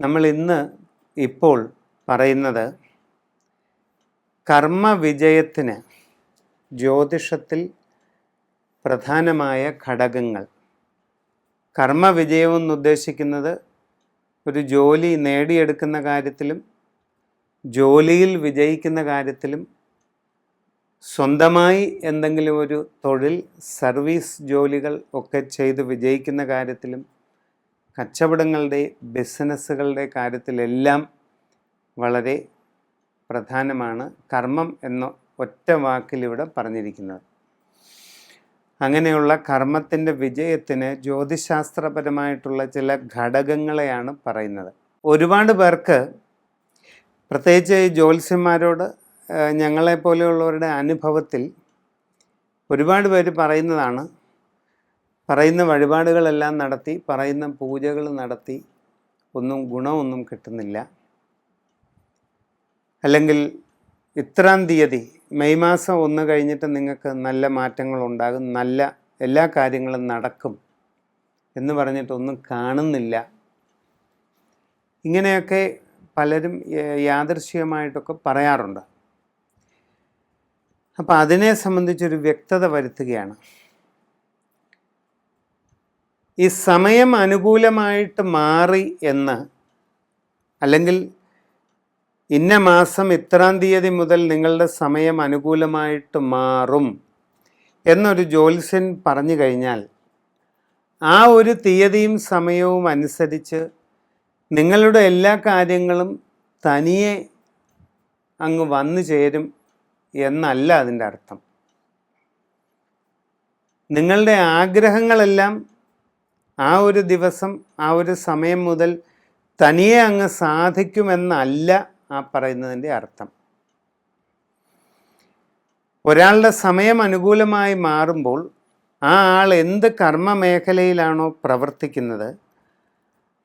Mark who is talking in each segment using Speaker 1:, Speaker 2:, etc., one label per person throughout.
Speaker 1: നമ്മൾ ഇന്ന് ഇപ്പോൾ പറയുന്നത് കർമ്മവിജയത്തിന് ജ്യോതിഷത്തിൽ പ്രധാനമായ ഘടകങ്ങൾ. കർമ്മവിജയം എന്നുദ്ദേശിക്കുന്നത് ഒരു ജോലി നേടിയെടുക്കുന്ന കാര്യത്തിലും ജോലിയിൽ വിജയിക്കുന്ന കാര്യത്തിലും സ്വന്തമായി എന്തെങ്കിലും ഒരു തൊഴിൽ സർവീസ് ജോലികൾ ഒക്കെ ചെയ്ത് വിജയിക്കുന്ന കാര്യത്തിലും കച്ചവടങ്ങളുടെ ബിസിനസ്സുകളുടെ കാര്യത്തിലെല്ലാം വളരെ പ്രധാനമാണ് കർമ്മം എന്ന ഒറ്റ വാക്കിലിവിടെ പറഞ്ഞിരിക്കുന്നത്. അങ്ങനെയുള്ള കർമ്മത്തിന്റെ വിജയത്തിന് ജ്യോതിശാസ്ത്രപരമായിട്ടുള്ള ചില ഘടകങ്ങളെയാണ് പറയുന്നത്. ഒരുപാട് പേർക്ക് പ്രത്യേകിച്ച് ജ്യോത്സ്യന്മാരോട് ഞങ്ങളെപ്പോലെയുള്ളവരുടെ അനുഭവത്തിൽ ഒരുപാട് പേര് പറയുന്നതാണ് പറയുന്ന വഴിപാടുകളെല്ലാം നടത്തി പറയുന്ന പൂജകൾ നടത്തി ഒന്നും ഗുണമൊന്നും കിട്ടുന്നില്ല. അല്ലെങ്കിൽ ഇത്രാം തീയതി മെയ് മാസം ഒന്ന് കഴിഞ്ഞിട്ട് നിങ്ങൾക്ക് നല്ല മാറ്റങ്ങൾ ഉണ്ടാകും നല്ല എല്ലാ കാര്യങ്ങളും നടക്കും എന്ന് പറഞ്ഞിട്ടൊന്നും കാണുന്നില്ല. ഇങ്ങനെയൊക്കെ പലരും യാദൃശ്യമായിട്ടൊക്കെ പറയാറുണ്ട്. അപ്പോൾ അതിനെ സംബന്ധിച്ചൊരു വ്യക്തത വരുത്തുകയാണ്. ഈ സമയം അനുകൂലമായിട്ട് മാറി എന്ന് അല്ലെങ്കിൽ ഇന്ന മാസം ഇത്രാം തീയതി മുതൽ നിങ്ങളുടെ സമയം അനുകൂലമായിട്ട് മാറും എന്നൊരു ജ്യോത്സ്യൻ പറഞ്ഞു കഴിഞ്ഞാൽ ആ ഒരു തീയതിയും സമയവും അനുസരിച്ച് നിങ്ങളുടെ എല്ലാ കാര്യങ്ങളും തനിയെ അങ്ങ് വന്നു ചേരും എന്നല്ല അതിന്റെ അർത്ഥം. നിങ്ങളുടെ ആഗ്രഹങ്ങളെല്ലാം ആ ഒരു ദിവസം ആ ഒരു സമയം മുതൽ തനിയെ അങ്ങ് സാധിക്കുമെന്നല്ല ആ പറയുന്നതിന്റെ അർത്ഥം. ഒരാളുടെ സമയം അനുകൂലമായി മാറുമ്പോൾ ആ ആൾ എന്ത് കർമ്മ മേഖലയിലാണോ പ്രവർത്തിക്കുന്നത്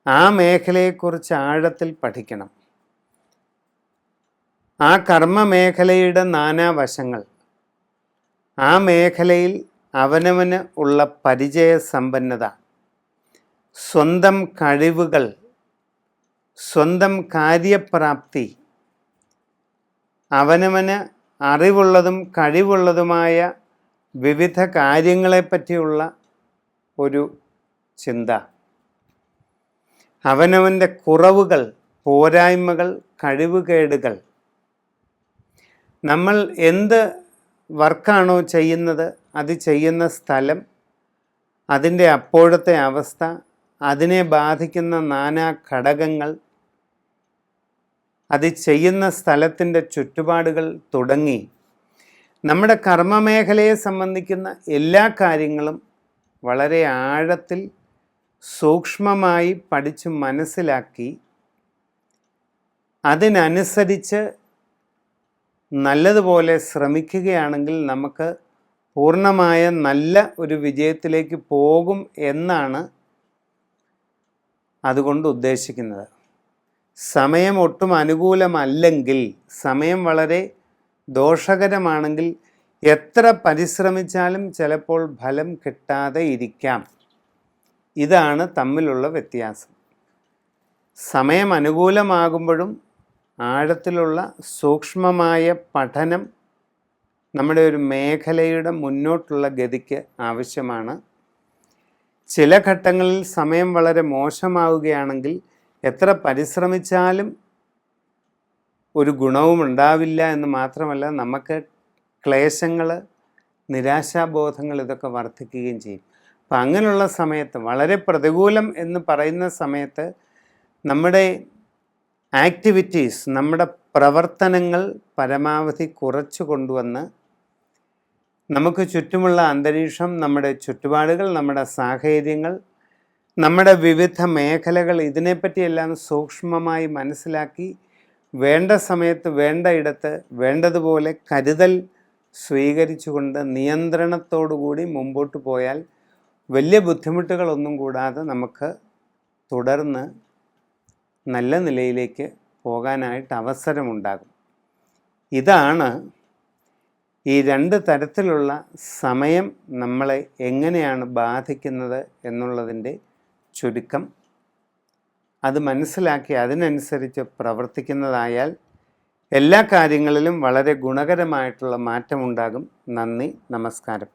Speaker 1: ആ മേഖലയെക്കുറിച്ച് ആഴത്തിൽ പഠിക്കണം. ആ കർമ്മ മേഖലയുടെ നാനാവശങ്ങൾ ആ മേഖലയിൽ അവനവന് ഉള്ള പരിചയ സമ്പന്നത സ്വന്തം കഴിവുകൾ സ്വന്തം കാര്യപ്രാപ്തി അവനവന് അറിവുള്ളതും കഴിവുള്ളതുമായ വിവിധ കാര്യങ്ങളെപ്പറ്റിയുള്ള ഒരു ചിന്ത. അവനവന്റെ കുറവുകൾ പോരായ്മകൾ കഴിവുകേടുകൾ. നമ്മൾ എന്ത് വർക്കാണോ ചെയ്യുന്നത് അത് ചെയ്യുന്ന സ്ഥലം അതിന്റെ അപ്പോഴത്തെ അവസ്ഥ അതിനെ ബാധിക്കുന്ന നാനാ ഘടകങ്ങൾ അത് ചെയ്യുന്ന സ്ഥലത്തിന്റെ ചുറ്റുപാടുകൾ തുടങ്ങി. നമ്മുടെ കർമ്മമേഖലയെ സംബന്ധിക്കുന്ന എല്ലാ കാര്യങ്ങളും വളരെ ആഴത്തിൽ സൂക്ഷ്മമായി പഠിച്ച് മനസ്സിലാക്കി അതിനനുസരിച്ച് നല്ലതുപോലെ ശ്രമിക്കുകയാണെങ്കിൽ നമുക്ക് പൂർണമായ നല്ല ഒരു വിജയത്തിലേക്ക് പോകും എന്നാണ് അതുകൊണ്ട് ഉദ്ദേശിക്കുന്നത്. സമയം ഒട്ടും അനുകൂലമല്ലെങ്കിൽ സമയം വളരെ ദോഷകരമാണെങ്കിൽ എത്ര പരിശ്രമിച്ചാലും ചിലപ്പോൾ ഫലം കിട്ടാതെ ഇരിക്കാം. ഇതാണ് തമ്മിലുള്ള വ്യത്യാസം. സമയം അനുകൂലമാകുമ്പോഴും ആഴത്തിലുള്ള സൂക്ഷ്മമായ പഠനം നമ്മുടെ ഒരു മേഖലയുടെ മുന്നോട്ടുള്ള ഗതിക്ക് ആവശ്യമാണ്. ചില ഘട്ടങ്ങളിൽ സമയം വളരെ മോശമാവുകയാണെങ്കിൽ എത്ര പരിശ്രമിച്ചാലും ഒരു ഗുണവും ഉണ്ടാവില്ല എന്ന് മാത്രമല്ല നമുക്ക് ക്ലേശങ്ങൾ നിരാശാബോധങ്ങൾ ഇതൊക്കെ വർദ്ധിക്കുകയും ചെയ്യും. അപ്പം അങ്ങനെയുള്ള സമയത്ത് വളരെ പ്രതികൂലം എന്ന് പറയുന്ന സമയത്ത് നമ്മുടെ ആക്ടിവിറ്റീസ് നമ്മുടെ പ്രവർത്തനങ്ങൾ പരമാവധി കുറച്ചു കൊണ്ടുവന്ന് നമുക്ക് ചുറ്റുമുള്ള അന്തരീക്ഷം നമ്മുടെ ചുറ്റുപാടുകൾ നമ്മുടെ സാഹചര്യങ്ങൾ നമ്മുടെ വിവിധ മേഖലകൾ ഇതിനെപ്പറ്റിയെല്ലാം സൂക്ഷ്മമായി മനസ്സിലാക്കി വേണ്ട സമയത്ത് വേണ്ട ഇടത്ത് വേണ്ടതുപോലെ കരുതൽ സ്വീകരിച്ചുകൊണ്ട് നിയന്ത്രണത്തോടുകൂടി മുമ്പോട്ട് പോയാൽ വലിയ ബുദ്ധിമുട്ടുകളൊന്നും കൂടാതെ നമുക്ക് തുടർന്ന് നല്ല നിലയിലേക്ക് പോകാനായിട്ട് അവസരമുണ്ടാകും. ഇതാണ് ഈ രണ്ട് തരത്തിലുള്ള സമയം നമ്മളെ എങ്ങനെയാണ് ബാധിക്കുന്നത് എന്നുള്ളതിന്റെ ചുരുക്കം. അത് മനസ്സിലാക്കി അതിനനുസരിച്ച് പ്രവർത്തിക്കുന്നതായാൽ എല്ലാ കാര്യങ്ങളിലും വളരെ ഗുണകരമായിട്ടുള്ള മാറ്റമുണ്ടാകും. നന്ദി നമസ്കാരം.